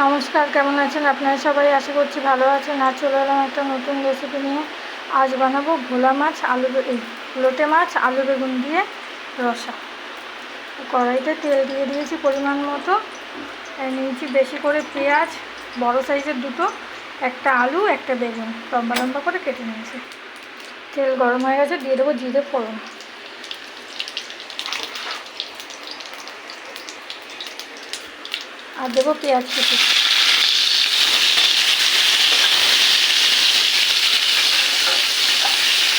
নমস্কার, কেমন আছেন? আপনারা সবাই আশা করছি ভালো আছেন। আর চলে এলাম একটা নতুন রেসিপি নিয়ে। আজ বানাবো ভোলা মাছ, আলু লোটে মাছ, আলু বেগুন দিয়ে রসা। কড়াইতে তেল দিয়ে দিয়েছি পরিমাণ মতো। নিয়েছি বেশি করে পেঁয়াজ, বড় সাইজের দুটো, একটা আলু, একটা বেগুন। লম্বা লম্বা করে কেটে নিয়েছি। তেল গরম হয়ে গেছে, দিয়ে দেবো জিরে ফোড়ন। আর দেবো পেঁয়াজ কুচি।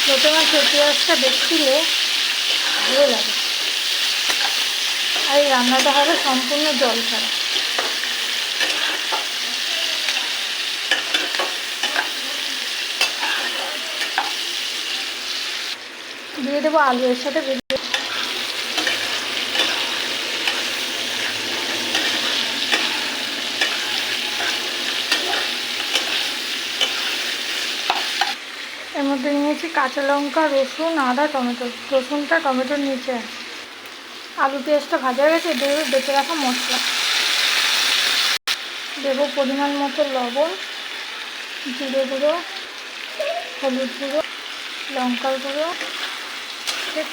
লোটে মাছের পেঁয়াজটা বেশি দিলে ভালো লাগে। আর এই রান্নাটা হবে সম্পূর্ণ জল ছাড়া। দিয়ে দেবো আলু এর সাথে নিয়েছি কাঁচা লঙ্কা, রসুন, আদা, টমেটো। রসুনটা টমেটোর নিচে আলু পেঁয়াজটা ভাজা হয়ে গেছে দেবো বেঁচে রাখা মশলা। দেবো পরিমাণ মতো লবণ, জিরে গুঁড়ো, হলুদ গুঁড়ো, লঙ্কার গুঁড়ো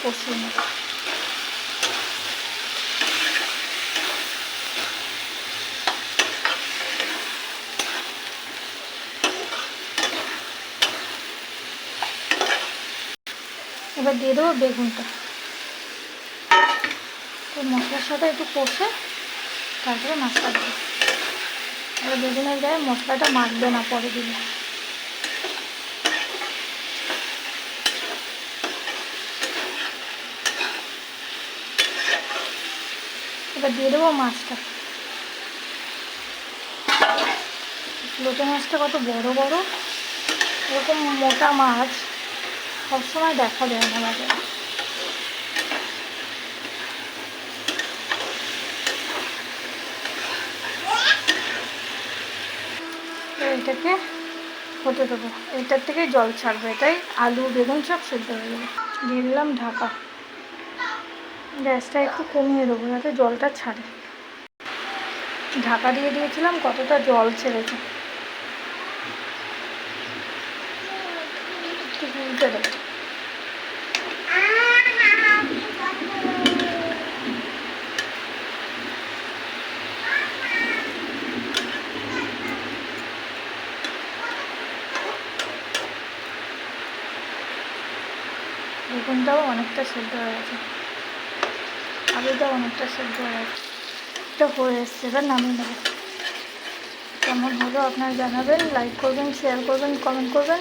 কষিয়ে নেব এবার দিয়ে দেবো বেগুনটা। তো মশলার সাথে একটু কষে তারপরে মাছটা দেবো। এবার বেগুনের গায়ে মশলাটা মাখবে না পরে দিলে এবার দিয়ে দেবো মাছটা। লোটে মাছটা কত বড় বড়, এরকম মোটা মাছ। সবসময় দেখা যায় না বাজারে এটাকে হতে দেবো। এটার থেকেই জল ছাড়বে এটাই আলু, বেগুন সব সেদ্ধ হয়ে যাবে। দিয়ে দিলাম ঢাকা। গ্যাসটা একটু কমিয়ে দেবো, যাতে জলটা ছাড়ে। ঢাকা দিয়ে দিয়েছিলাম, কতটা জল ছেড়েছে। একটু দেবো। বেগুনটাও অনেকটা সেদ্ধ হয়ে গেছে। আলুটাও অনেকটা সেদ্ধ হয়ে গেছে। এটা হয়ে এসছে, এবার নামিয়ে নেবে। কেমন হলো আপনারা জানাবেন লাইক করবেন শেয়ার করবেন কমেন্ট করবেন।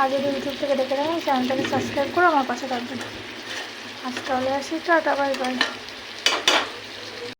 আর যদি ইউটিউব থেকে দেখে থাকেন চ্যানেলটাকে সাবস্ক্রাইব করে আমার পাশে থাকবেন। আজ তাহলে আসি, টাটা বাই বাই